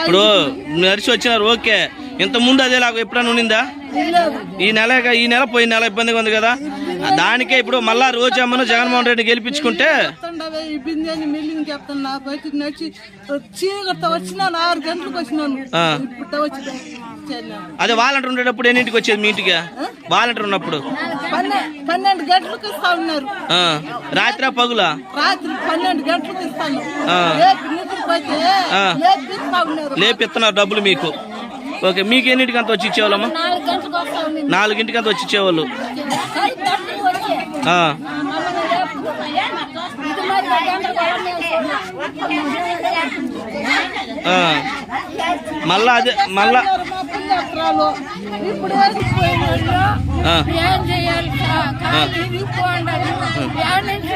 ఇప్పుడు నడిచి వచ్చినారు ఓకే. ఇంత ముందు అదే లాగా ఎప్పుడైనా ఉన్నిందా? ఈ నెల ఈ నెల పోయిన నెల ఇబ్బందిగా ఉంది కదా? దానికే ఇప్పుడు మళ్ళా రోజమ్మను జగన్మోహన్ రెడ్డి గెలిపించుకుంటే చెప్తుండవే, ఈ నడిచి చీకటితో వచ్చినాను ఆరు గంటలకు వచ్చినాను అదే వాలంటీర్ ఉండేటప్పుడు ఎన్నింటికి వచ్చేది మీ ఇంటికి? వాలంటీర్ ఉన్నప్పుడు? పన్నె- పన్నెండు గంటలకు ఇస్తా ఉన్నారు. రాత్రా పగులా? రాత్రి పన్నెండు గంటలకు ఇస్తాను లేపిస్తున్నారు డబ్బులు మీకు. ఓకే మీకు ఎన్నింటికి అంత వచ్చి ఇచ్చేవాళ్ళమ్మా? నాలుగింటికి అంత వచ్చి ఇచ్చేవాళ్ళు. మళ్ళా అదే మళ్ళా పిల్లలు ఇప్పుడు ఏం చేయాలి? నుంచి